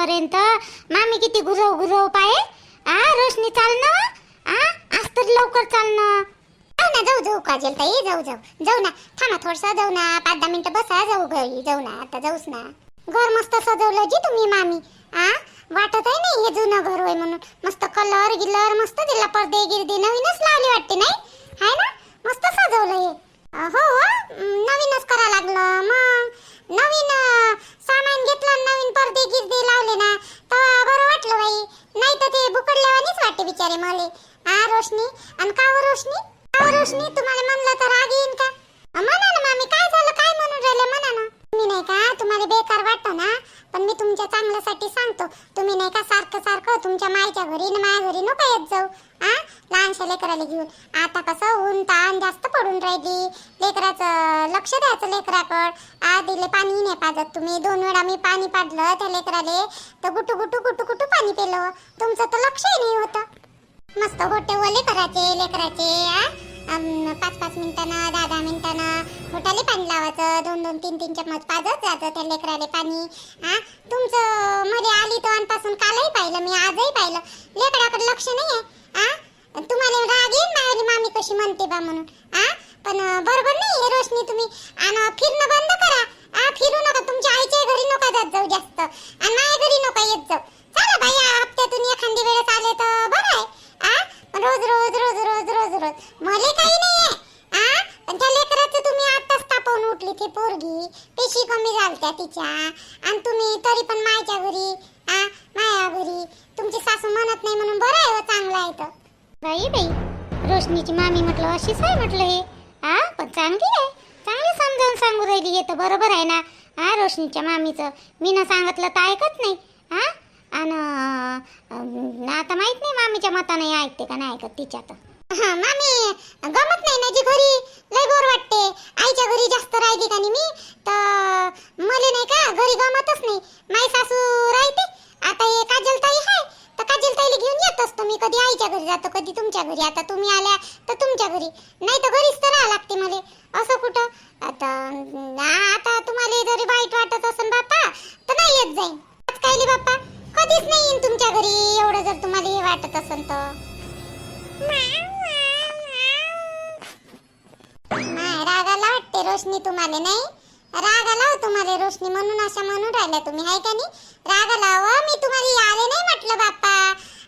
वाजेपर्यंत मामी किती गुरव गुरव पाये आ रोशनी चाल ना आ आज तर लवकर चाल जाऊ ना जाऊ जाऊ काजल ताई जाऊ जाऊ. जाऊ ना थांबा थोडसा जाऊ ना. पाच दहा मिनिटं बसा जाऊ घरी. जाऊ ना आता जाऊच ना. घर मस्त सजवलं जी तुम्ही मामी. आ वाटत आहे नाही हे जुनं घर होय म्हणून. मस्त कलर गिलर मस्त दिला पडदे गिरदे नवीनच लावले वाटते नाही हाय ना मस्त सजवलं हे अ, हो हो म, नवीनच करा लागलं मग नवीन अ, सामान घेतलं नवीन पडदे गिरदे लावले ना तर बरं वाटलं बाई नाही तर ते बुकडल्यावानीच वाटते बिचारे मले आ रोशनी आणि का हो रोशनी का हो रोशनी तुम्हाला म्हणलं तर राग येईन का अ, म्हणा ना मामी काय झालं काय म्हणून राहिले म्हणा ना मी नाही का तुम्हाला बेकार वाटतं ना पण मी तुमच्या चांगल्यासाठी सांगतो तुम्ही नाही का सारखं सारखं तुमच्या मायच्या घरी न माझ्या घरी नको येत जाऊ आ लहानशा लेकराला घेऊन आता कसं ऊन ताण जास्त पडून राहिली. लेकराचं लक्ष द्यायचं लेकराकड. आ दिले पाणी नाही पाजत तुम्ही. दोन वेळा मी पाणी पाडलं त्या लेकराले. तर गुटू गुटू गुटू गुटू पाणी पिलं. तुमचं तर लक्षही नाही होतं. मस्त गोटे ओले करायचे लेकराचे पाच पाच मिनिटानं दहा दहा मिनिटानं घोटाले पाणी लावायचं. दोन दोन तीन तीन चम्मच पाजत जायचं त्या लेकराले पाणी. हा तुमचं मध्ये आली तर पासून कालही पाहिलं मी आजही पाहिलं. लेकराकडे लक्ष नाही आहे तुम्हाला राग येईल मायाली बा म्हणून. आ? पण बरोबर नाही रोशनी तुम्ही. आणि फिरणं बंद करा. आ फिरू नका. तुमच्या आईच्या घरी नका जात जाऊ जास्त. आणि माझ्या घरी नका येत जाऊ. चला बाई या हप्त्यातून एखादी वेळेस आले तर बरं आहे. आ? पण रोज रोज रोज रोज रोज रोज. मले काही नाही आहे आ? पण त्या लेकराचं तुम्ही आताच तापवून उठली ती पोरगी. पेशी कमी झालत्या तिच्या. आणि तुम्ही तरी पण मायच्या घरी. आ? माया घरी. तुमची सासू म्हणत नाही म्हणून बरं आहे हो, चांगलं आहे तर. बाई बाई. रोशनीची मामी म्हटलं अशीच आहे म्हटलं हे. हा पण चांगली आहे. चांगली समजावून सांगू राहिली हे तर बरोबर आहे ना. हा रोशनीच्या मामीचं. मी ना सांगितलं तर ऐकत नाही. हा आणि आता माहीत नाही मामीच्या मताने ऐकते का नाही ऐकत तिच्या तर. हा मामी गमत नाही ना जी घरी? लय बोर वाटते. आईच्या घरी जास्त राहिली का नाही मी? तर मले नाही का घरी गमतच नाही. माई सासू राहते. आता हे काजल ताई आहे तर काजल ताईला घेऊन येत असतो. मी कधी आईच्या घरी जातो कधी तुमच्या घरी. आता तुम्ही आल्या तर तुमच्या घरी. नाही तर घरीच तर राहा लागते मला. असं कुठं? आता आता तुम्हाला जरी वाईट वाटत असेल बाप्पा तर नाही येत जाईन. आज कायले बाप्पा? कधीच नाही येईन तुमच्या घरी. एवढं जर तुम्हाला हे वाटत असेल तर. रागाला वाटते रोशनी तुम्हाला नाही? रागाला हो तुम्हाला रोशनी म्हणून अशा म्हणून राहिल्या तुम्ही हाय का नाही? रागाला हो मी तुम्हाला आले नाही म्हटलं बाप्पा.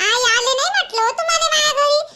आई आले नाही म्हटलं हो तुम्हाला माझ्या घरी?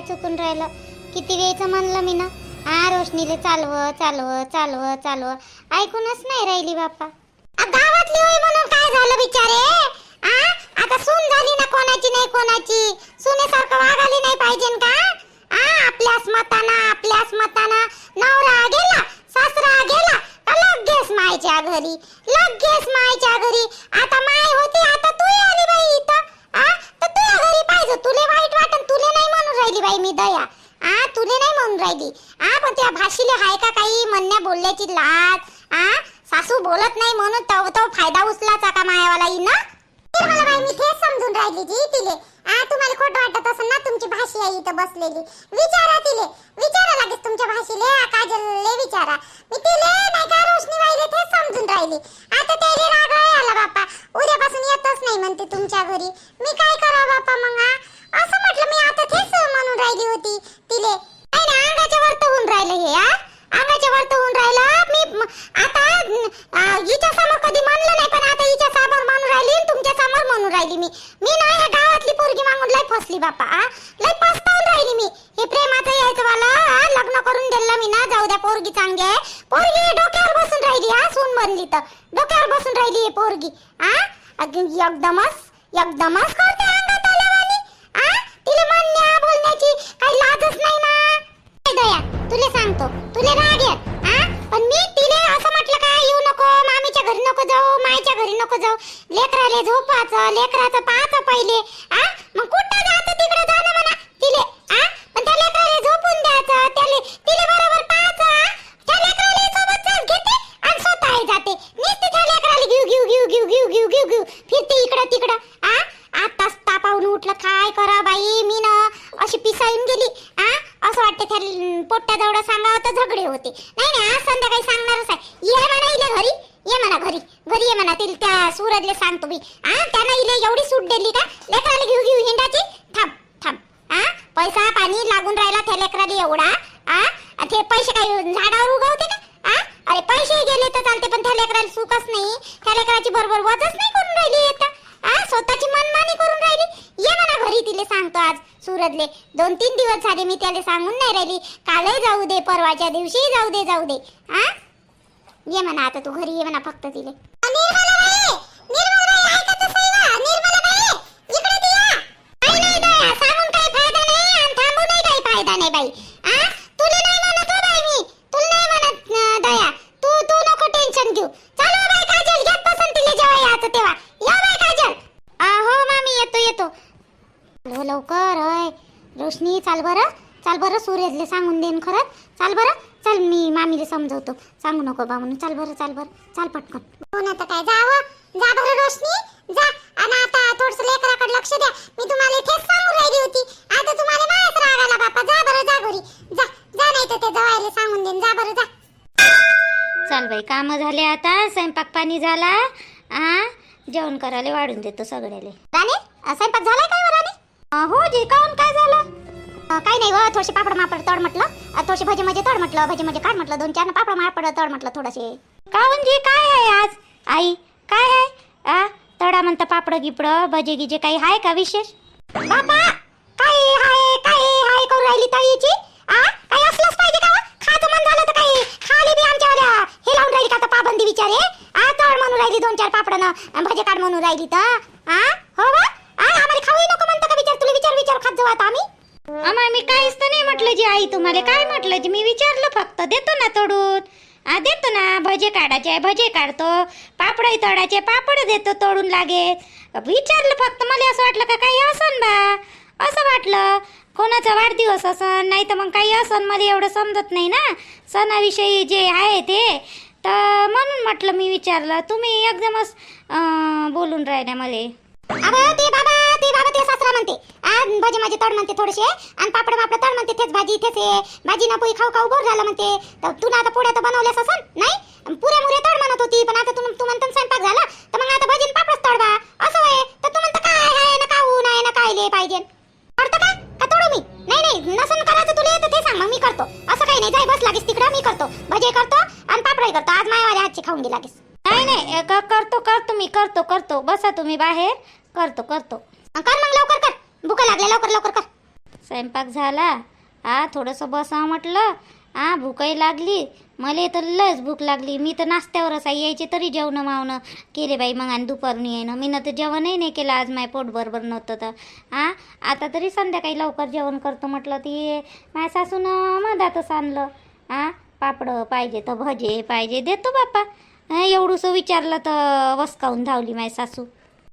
काय चुकून राहिलं? किती वेळचं म्हणलं मी ना आ रोशनीले चालव चालव चालव चालव. ऐकूनच नाही राहिली बापा गावातली होय म्हणून काय झालं बिचारे? आ आता सून झाली ना कोणाची नाही कोणाची? सुनेसारखं वागायला नाही पाहिजे का? आ आपल्याच मताना आपल्याच मताना. नवरा गेला सासरा गेला लगेच मायच्या घरी? लगेच मायच्या घरी. para पोरगी चांगली आहे. पोरगी डोक्यावर बसून राहिली हा सून बनली तर. डोक्यावर बसून राहिली आहे पोरगी हा? एकदमच एकदमच करते अंगात आल्यावानी हा? तिला म्हणण्या बोलण्याची काही लाजच नाही ना? काय दया तुले सांगतो तुले राग येत हा? पण मी तिने असं म्हटलं काय येऊ नको मामीच्या घरी नको जाऊ मायच्या घरी नको जाऊ. लेकराले झोपाच लेकराचं पाहाचं पहिले हा? मग कुठं जातं तिकडे जाणं म्हणा तिले हा? पण त्या लेकराले झोपून द्या. एवढा आ? ते पैसे काय झाडावर उगवते का? आ? अरे पैसे गेले तर चालते पण त्या लेकराला सुखच नाही. त्या लेकराची बरोबर वजच नाही करून राहिली आता आ? स्वतःची मनमानी करून राहिली. ये मला घरी तिले सांगतो आज सूरजले. दोन तीन दिवस झाले मी त्याला सांगून नाही राहिली. कालही जाऊ दे परवाच्या दिवशी जाऊ दे जाऊ दे. आ? ये म्हणा आता तू घरी ये म्हणा फक्त तिले. निर्मला निर्मला ऐका तर फायदा नाही बाई. आ? तुला नाही म्हणत हो बाई मी. तुला नाही म्हणत अं, दया. तू तू नको टेन्शन घेऊ. चलो हो बाई काजल घेत घ्या पसंतीले जेव्हा यायचं तेव्हा. या बाई काजल. आ, हो मामी येतो येतो. हो लवकर होय. रोशनी चाल बरं. चाल बरं सूर्यजले सांगून देईन खरं. चाल बरं. चल मी मामीला समजवतो. सांगू नको बा म्हणून. चाल बरं चाल बरं. चाल पटकन. हो ना तर काय जावं जा बरं रोशनी. जा. आणि आता थोडस लेकराकडे लक्ष द्या. मी तुम्हाला इथेच सांगून राहिली होती. आता तुम्हाला माझ्याच रागाला बापा जा जा नाही तर ते जवायला सांगून देईन. जा बरं जा. चाल बाई कामं झाले आता. स्वयंपाक पाणी झाला. आ? जेवण करायला वाढून देतो सगळ्याले. राणे अ, स्वयंपाक झालाय काय हो राणे? अ, हो जी काऊन काय झालं? अ, काही नाही व थोडेसे पापड मापड तड म्हटलं. अ, थोडेसे भजे मजे तड म्हटलं. भजे मजे काढ म्हटलं. दोन चार पापड मापड तड म्हटलं थोडेसे. काऊन जी काय आहे आज? आई काय आहे? आ तडा म्हणतं पापड गिपड भजे गिजे काही आहे का विशेष? बाबा काय हाय काय हाय करून राहिली तळीची आ काय असलंच पाहिजे का व? खायचं मन झालं तर काही खाली बी आमच्यावाल्या हे लावून राहिली का आता पाबंदी विचारे आ तळ म्हणून राहिली दोन चार पापडं न भजे काढ म्हणून राहिली तर आ हो बा आ आम्हाला खाऊ नको म्हणतं का विचार तुला विचार विचार खात जाऊ आता आम्ही अमा मी काहीच तर नाही म्हटलं जी आई तुम्हाला काय म्हटलं जी मी विचारलं फक्त देतो ना तोडून आ देतो ना भजे काढायचे भजे काढतो पापडही तळायचे पापड देतो तोडून लागेल विचारलं फक्त मला असं वाटलं का काही असन बा असं वाटलं कोणाचा वाढदिवस असन नाही तर मग काही असन मला एवढं समजत नाही ना. सणाविषयी जे आहे ते. तर म्हणून म्हटलं मी विचारलं तुम्ही एकदमच बोलून राहिल्या मला. अरे ते बाबा ते बाबा ते सासरा म्हणते. भाजी माझे तड म्हणते थोडेसे. आणि पापड पापड तड म्हणते तेच भाजी तेच भाजी ना पोळी खाऊ खाऊ बोर झालं म्हणते. तर तू आता पोळ्या तर बनवल्यास असन? नाही? पुऱ्या मुऱ्या तड म्हणत होती पण आता तू तू म्हणतो स्वयंपाक झाला. तर मग आता भाजी पापडच तडवा. असं आहे तर तू म्हणतो काय आहे ना खाऊ नाही ना कायले पाहिजे. का करतो. असं काही नाही. जाय बस लागेस तिकडं मी करतो. भजे करतो आणि पापडही करतो. आज मायावाल्या हातची खाऊन गे लागेस. नाही नाही. क- करतो करतो मी करतो करतो. बसा तुम्ही बाहेर. करतो करतो. कर मग लवकर कर. भूक लागले लवकर लवकर कर. स्वयंपाक झाला. आ थोडंसं बसा म्हटलं. आ भूकही लागली. मला तर लस भूक लागली. मी तर नाश्त्यावरच आहे यायचे तरी जेवणं मावणं केले बाई मग आणि दुपारून येणं मी तर जेवणही नाही केलं. आज माय पोट बरोबर नव्हतं तर. आ? आता तरी संध्याकाळी लवकर जेवण करतो म्हटलं ती. माझ्या सासूनं मधातच आणलं. आ? पापडं पाहिजे तर भजे पाहिजे. देतो बाप्पा. एवढंसं विचारलं तर वसकावून धावली माय सासू.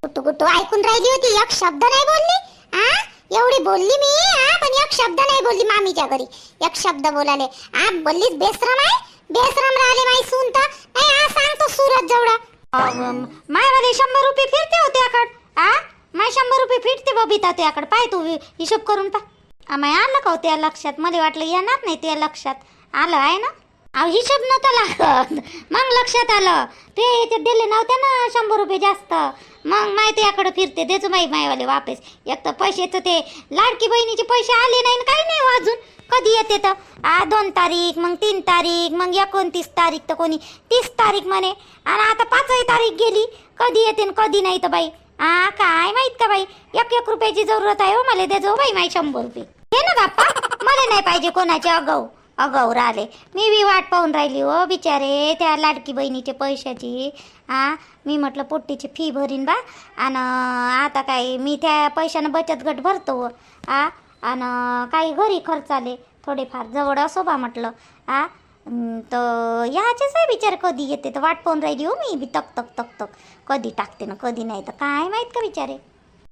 कुठं कुठं ऐकून राहिली होती? एक शब्द नाही बोलली? आ? एवढी बोलली मी? पण एक शब्द नाही बोलली मामीच्या घरी. एक शब्द बोलाले. आ बोललीच बेसरम आहे? बेसरम राहिले माई सून तर. नाही आ सांगतो सूरज जेवढं. मायवाले शंभर रुपये फिरते होते आकड आ? माय शंभर रुपये फिरते बबिता तुझ्याकडे पाय तू हिशोब करून पा. माय आलं का हो त्या लक्षात? मला वाटलं येणार नाही त्या लक्षात. आलं आहे ना? अहो हिशोब नव्हता लागत. मग लक्षात आलं. ते याच्यात दिले नव्हते ना शंभर रुपये जास्त. मग माहिती याकडं फिरते देच माई मायवाले वापस. एक तर पैशाचं ते लाडकी बहिणीचे पैसे आले नाही काही नाही हो अजून. कधी येते तर? आ दोन तारीख मग तीन तारीख मग एकोणतीस तारीख तर कोणी तीस तारीख म्हणे. आणि आता पाचही तारीख गेली. कधी येते कधी नाही तर बाई. आ काय माहीत का बाई? एक एक रुपयाची जरूरत आहे हो मला. देजो बाई माई शंभर रुपये. हे ना बाप्पा. मला नाही पाहिजे कोणाचे अगाऊ अगौर आले. मी बी वाट पाहून राहिली हो बिचारे. त्या लाडकी बहिणीचे पैशाची. आ मी म्हटलं पोट्टीची फी भरीन बा. आणि आता काय मी त्या पैशानं बचत गट भरतो. आ आणि काही घरी खर्च आले. थोडेफार जवळ असो बा म्हटलं. आ तर याचेच आहे विचार कधी येते तर वाट पाहून राहिली हो मी बी. तक तक तक तक. कधी टाकते ना कधी नाही तर काय माहीत का बिचारे?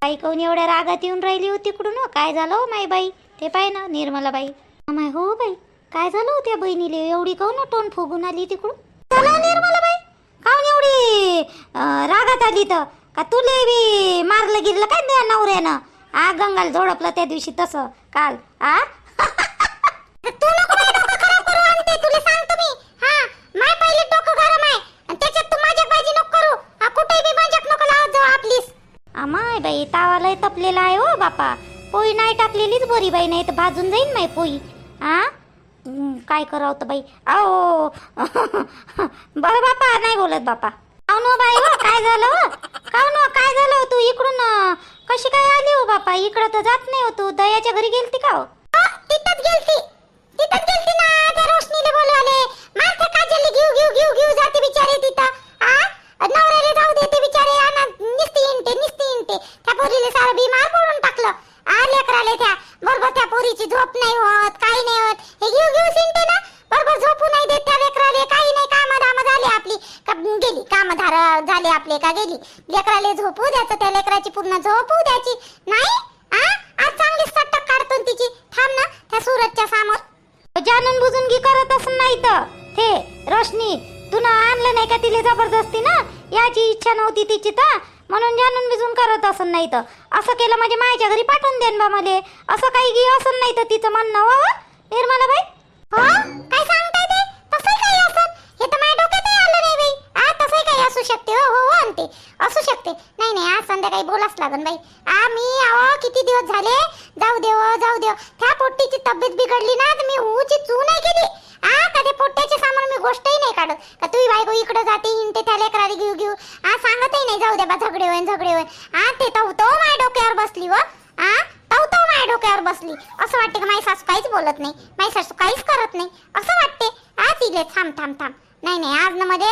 बाई कोण एवढ्या रागात येऊन राहिली होती तिकडून? हो काय झालं हो माई बाई? ते पाय ना निर्मला बाई माय हो बाई. काय झालं होत्या बहिणीले? एवढी काहून टोन फुगून आली तिकडून? झालं हो निर्मला बाई. काहून एवढी रागात आली तर? का तुले बी मारलं गिरलं काय त्या नवऱ्यानं? आ गंगाल झोडपलं त्या दिवशी तसं. काल आ? तू नको माझं डोकं खराब करू आणते तुला सांगतो मी. हा माय पहिले डोकं गरम आहे. आणि त्याच्यात तू माझ्या बाजी नको करू. हा कुठे बी मजाक नको लावत जाऊ आपलीस आमाय बाई तावाला तपलेला आहे हो बापा. पोळी नाही टाकलेलीच बोरी बाई नाही तर भाजून जाईन माय पोळी. आ? काय करावं तर बाई? आओ. बरं बापा नाही बोलत बापा. काऊन बाई हो काय झालं हो? काऊन हो काय झालं हो तू इकडून? कशी काय आली हो बापा? इकडं तर जात नाही हो तू. दयाच्या घरी गेलती का हो? हो तिथंच गेलती. तिथंच गेलती ना त्या रोशनीले बोलवाले. मारते काजलले घेऊ घेऊ घेऊ घेऊ जाते बिचारे तिथं. आ? नवऱ्याला जाऊ देते बिचारे. आणा निस्ती इंटे निस्ती इंटे त्या पोरीले सारं बीमार पडून टाकलं. आ लेकराले त्या. बरोबर त्या पोरीची झोप नाही होत काही नाही होत. हे घेऊ घेऊ सिंटे ना. बरोबर झोपू नाही देत त्या लेकराले. काही नाही काम धाम झाली आपली. का गेली. काम धार झाले आपले का गेली? लेकराले झोपू द्यायचं त्या लेकराची पूर्ण झोपू द्यायची. नाही? आ? आज चांगली सट्टक काढतो तिची. थांब ना त्या सूरजच्या समोर. जाणून बुजून की करत असं नाही तर. हे रोशनी तू ना आणलं नाही का तिला जबरदस्ती ना? याची इच्छा नव्हती तिची तर. म्हणून जाणून बिजून करत असं नाही तर. असं केलं म्हणजे माझ्या घरी पाठवून देन बा मले. असं काही गी असं नाही तर तिचं म्हणणं हो, हो निर्मला बाई. हो? काय सांगताय ते? तसं काही असत हे तर माझ्या डोक्यात आलं नाही बाई. आ तसं काही असू शकते. हो हो हो आणते असू शकते. नाही नाही आज संध्याकाळी बोलाच लागन बाई. आ मी अहो किती दिवस झाले? जाऊ देव जाऊ देव. त्या पोट्टीची तब्येत बिघडली ना तर मी ऊची चू नाही केली. आ का ते पोट्ट्याच्या समोर मी गोष्टही नाही काढत. का तुझी बायको इकडे जाते हिंडते त्या लेकराला घेऊ घेऊ आ सांगतही नाही जाऊ दे बा झगडे होईन झगडे होईन. आ ते तो तो माझ्या डोक्यावर बसली व आ तो तो माझ्या डोक्यावर बसली. असं वाटते की माझी सासू काहीच बोलत नाही माझी सासू काहीच करत नाही. असं वाटते. आ तिले थांब थांब थांब. नाही नाही आज ना मध्ये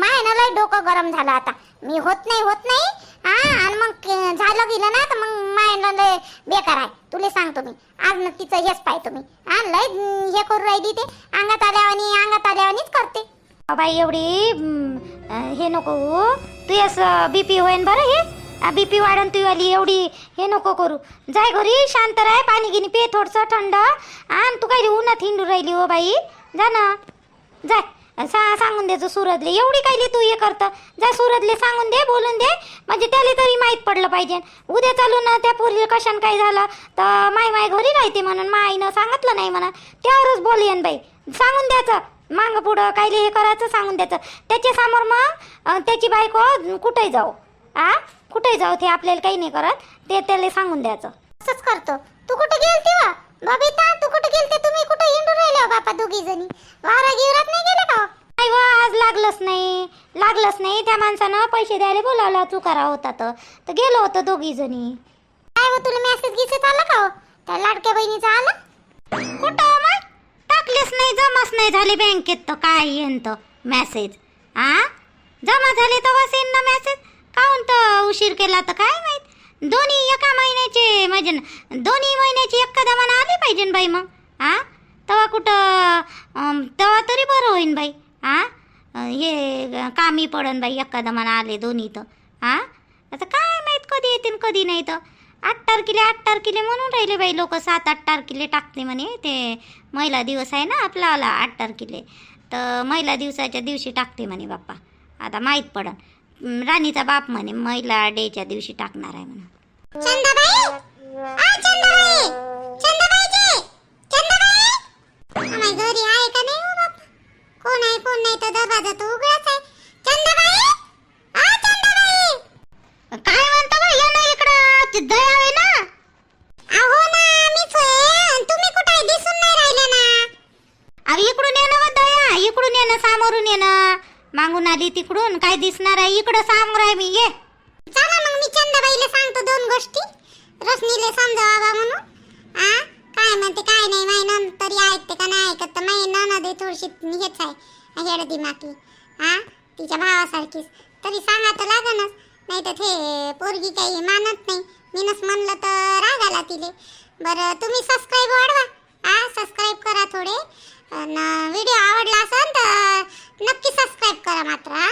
माय ना लय डोकं गरम झालं आता. मी होत नाही होत नाही. हा आणि मग झालं गेलं ना तर मग माय लय बेकार आहे. तुला सांगतो मी. आज न तिचं हेच पाहतो मी. हा लय हे करू राहिली ते. अंगात आल्यावानी अंगात आल्यावानीच करते. अ बाई एवढी हे नको हो. तू असं बीपी होईन बरं हे? बीपी वाढन तू आली एवढी हे नको करू. जाय घरी शांत राह पाणी गिनी पे थोडंसं थंड. आणि तू काही उन्हात हिंडू राहिली हो बाई. जा ना. जाय. सा सांगून द्यायचं सुरतले. एवढी काही तू हे करतं? जा सुरतले सांगून दे बोलून दे. म्हणजे त्याला तरी माहीत पडलं पाहिजे. उद्या चालू ना त्या पोरीला कशान काय झालं? तर माय माय घरी राहते म्हणून माईनं सांगितलं नाही म्हणा त्यावरच बोलेन बाई. सांगून द्यायचं. मागं पुढं काहीले हे करायचं सांगून द्यायचं. त्याच्यासमोर मग त्याची बायको कुठे जाऊ? आ? कुठे जाऊ ते आपल्याला काही नाही करत. ते त्याला सांगून द्यायचं. असंच करतो. तू कुठे गेलती बबिता तू कुठे गेलते? तुम्ही राहिले हो बापा दोघी जणी. वारा गिवरात नाही गेले का हो? नाही व आज लागलंच नाही. लागलंच नाही. त्या माणसानं पैसे द्यायला बोलावला चुकारा होता तर. तर गेलो होतो दोघी जणी. काय हो तुला मेसेज गिसेज आला का हो? त्या लाडक्या बहिणीचा आला? कुठं हो मग? टाकलेच नाही जमाच नाही झाले बँकेत तर काय येईन तर मेसेज आ? जमा झाले तर बस येईन ना मेसेज काहून तर उशीर केला तर काय माहीत? दोन्ही एका महिन्याचे म्हणजे न- दोन्ही महिन्याची एका दमानं आली पाहिजे न बाई मग. आ? तेव्हा कुठं तेव्हा तरी बरं होईन बाई. आ? हे कामी पडन बाई एखादा दमानं आले दोन्ही तर आ? आता काय माहीत कधी येतील कधी नाही तर आठ तारखेला आठ तारखेला म्हणून राहिले बाई लोक. सात आठ तारखेला टाकते म्हणे ते महिला दिवस आहे ना आपला आला आठ तारखेला. तर महिला दिवसाच्या दिवशी टाकते म्हणे बाप्पा. आता माहीत पडन. राणीचा बाप म्हणे महिला डेच्या दिवशी टाकणार आहे म्हणून चंदाबाई आ चंदाबाई चंदाबाईजी आम्हाला घरी आहे का नाही हो बाप? कोण आहे कोण नाही तर दरवाजा तर उघडाच आहे. चंदाबाई! आ चंदाबाई! काय म्हणता बाई या ना इकडं. दया आहे ना? अहो ना मीच आहे. तुम्ही कुठे? आहे? दिसून नाही राहिले ना. अरे इकडून ये ना हो दया. इकडून ये ना सामोरून ये ना. मागून आली तिकडून. काय दिसणार आहे? इकडं सामोर आहे मी. ये. चला मग मी चंदाबाईला सांगतो दोन गोष्टी. रश्मीले समजावा म्हणून. आ? काय म्हणते काय नाही माय तरी ऐकते का नाही ऐकत? तर थोडीशी हेच आहे हेड दिमाकी हा? तिच्या भावासारखीच. तरी सांगा तर लागनच. नाही तर ते पोरगी काही मानत नाही. मीनच म्हणलं तर राग आला तिले. बरं तुम्ही सबस्क्राईब वाढवा. हा सबस्क्राईब करा थोडे. व्हिडिओ आवडला असेल तर नक्की सबस्क्राईब करा मात्र हा?